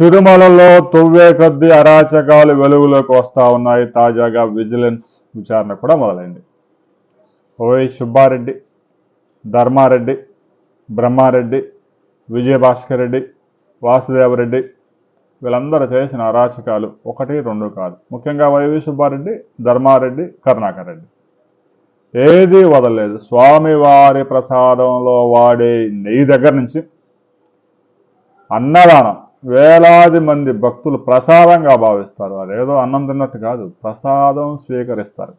తిరుమలలో తొవ్వే కొద్ది అరాచకాలు వెలుగులోకి వస్తూ ఉన్నాయి. తాజాగా విజిలెన్స్ విచారణ కూడా మొదలైంది. ఓవై సుబ్బారెడ్డి ధర్మారెడ్డి బ్రహ్మారెడ్డి విజయభాస్కర్ రెడ్డి వాసుదేవరెడ్డి వీళ్ళందరూ చేసిన అరాచకాలు ఒకటి రెండు కాదు. ముఖ్యంగా వైవి సుబ్బారెడ్డి ధర్మారెడ్డి కరుణాకర్ రెడ్డి ఏది వదలలేదు. స్వామివారి ప్రసాదంలో వాడే నెయ్యి దగ్గర నుంచి అన్నదానం వేలాది మంది భక్తులు ప్రసాదంగా భావిస్తారు. అదేదో అన్నం తిన్నట్టు కాదు ప్రసాదం స్వీకరిస్తారు.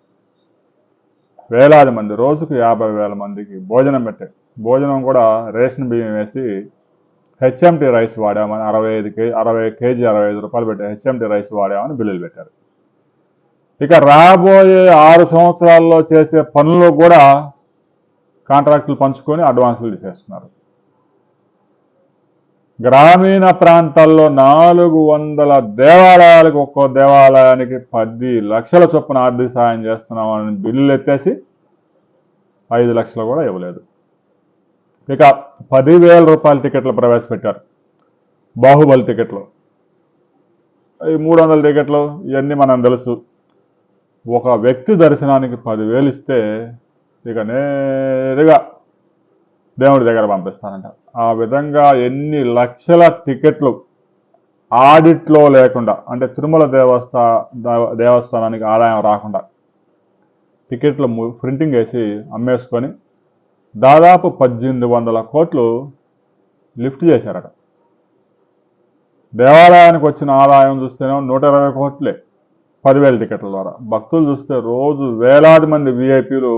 వేలాది మంది రోజుకు యాభై వేల మందికి భోజనం పెట్టే భోజనం కూడా రేషన్ బియ్యం వేసి హెచ్ఎంటి రైస్ వాడామని అరవై ఐదు కేజీ అరవై కేజీ అరవై ఐదు రూపాయలు పెట్టి హెచ్ఎంటి రైస్ వాడామని బిల్లులు పెట్టారు. ఇక రాబోయే ఆరు సంవత్సరాల్లో చేసే పనులు కూడా కాంట్రాక్టులు పంచుకొని అడ్వాన్సులు చేస్తున్నారు గ్రామీణ ప్రాంతాల్లో నాలుగు వందల దేవాలయాలకు ఒక్కో దేవాలయానికి పది లక్షల చొప్పున ఆర్థిక సాయం చేస్తున్నామని బిల్లులు ఎత్తేసి ఐదు లక్షలు కూడా ఇవ్వలేదు. ఇక పదివేల రూపాయల టికెట్లు ప్రవేశపెట్టారు. బాహుబలి టికెట్లు. ఈ మూడు వందల టికెట్లు ఇవన్నీ మనం తెలుసు. ఒక వ్యక్తి దర్శనానికి పదివేలు ఇస్తే ఇక నేరుగా దేవుడి దగ్గర పంపిస్తానంట. ఆ విధంగా ఎన్ని లక్షల టికెట్లు ఆడిట్లో లేకుండా అంటే తిరుమల దేవస్థా దేవస్థానానికి ఆదాయం రాకుండా టికెట్లు ప్రింటింగ్ వేసి అమ్మేసుకొని దాదాపు పద్దెనిమిది వందల కోట్లు లిఫ్ట్ చేశారట. దేవాలయానికి వచ్చిన ఆదాయం చూస్తేనే నూట ఇరవై కోట్లే పదివేల టికెట్ల ద్వారా. భక్తులు చూస్తే రోజు వేలాది మంది విఐపీలు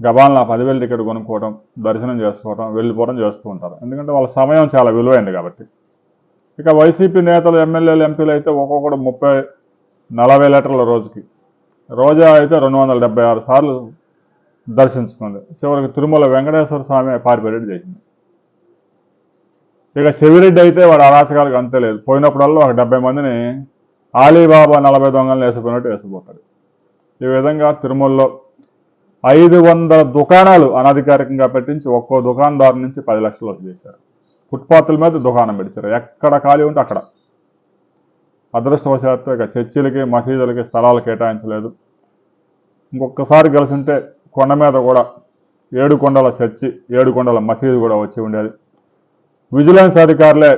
గబాల్ని ఆ పదివేలు టికెట్ కొనుక్కోవడం దర్శనం చేసుకోవడం వెళ్ళిపోవడం చేస్తూ ఉంటారు. ఎందుకంటే వాళ్ళ సమయం చాలా విలువైంది కాబట్టి. ఇక వైసీపీ నేతలు ఎమ్మెల్యేలు ఎంపీలు అయితే ఒక్కొక్కడు ముప్పై నలభై లీటర్ల రోజుకి. రోజా అయితే రెండు వందల డెబ్బై ఆరు సార్లు దర్శించుకుంది. చివరికి తిరుమల వెంకటేశ్వర స్వామి పారిపోయేట్టు చేసింది. ఇక శివిరెడ్డి అయితే వాడు అరాచకాలకు అంతే లేదు. పోయినప్పుడల్లా ఒక డెబ్బై మందిని ఆలీబాబా నలభై దొంగలను వేసిపోయినట్టు వేసిపోతాడు ఈ విధంగా తిరుమలలో ఐదు వందల దుకాణాలు అనధికారికంగా పెట్టించి ఒక్కో దుకాణదారు నుంచి పది లక్షలు చేశారు. ఫుట్పాత్ల మీద దుకాణం పెట్టారు ఎక్కడ ఖాళీ ఉంటే అక్కడ. అదృష్టవశాత్తు ఇక చర్చిలకి మసీదులకి స్థలాలు కేటాయించలేదు. ఇంకొకసారి కలిసి కొండ మీద కూడా ఏడు కొండల చర్చి ఏడు కొండల మసీదు కూడా వచ్చి ఉండేది. విజిలెన్స్ అధికారులే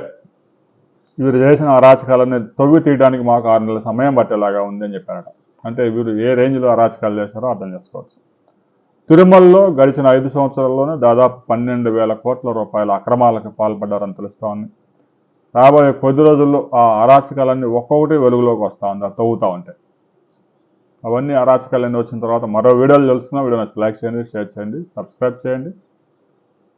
వీరు చేసిన అరాచకాలని తవ్వి తీయడానికి మాకు ఆరు నెలల సమయం పట్టేలాగా ఉంది అని చెప్పారట. అంటే వీరు ఏ రేంజ్లో అరాచకాలు చేశారో అర్థం చేసుకోవచ్చు. తిరుమలలో గడిచిన ఐదు సంవత్సరాల్లోనే దాదాపు పన్నెండు వేల కోట్ల రూపాయల అక్రమాలకు పాల్పడ్డారని తెలుస్తా ఉంది రాబోయే కొద్ది రోజుల్లో ఆ అరాచకాలన్నీ ఒక్కొక్కటి వెలుగులోకి వస్తూ ఉంది ఆ తవ్వుతూ ఉంటాయి. అవన్నీ అరాచకాలన్నీ వచ్చిన తర్వాత మరో వీడియోలు తెలుసుకున్నా వీడియో నచ్చి లైక్ చేయండి షేర్ చేయండి సబ్స్క్రైబ్ చేయండి.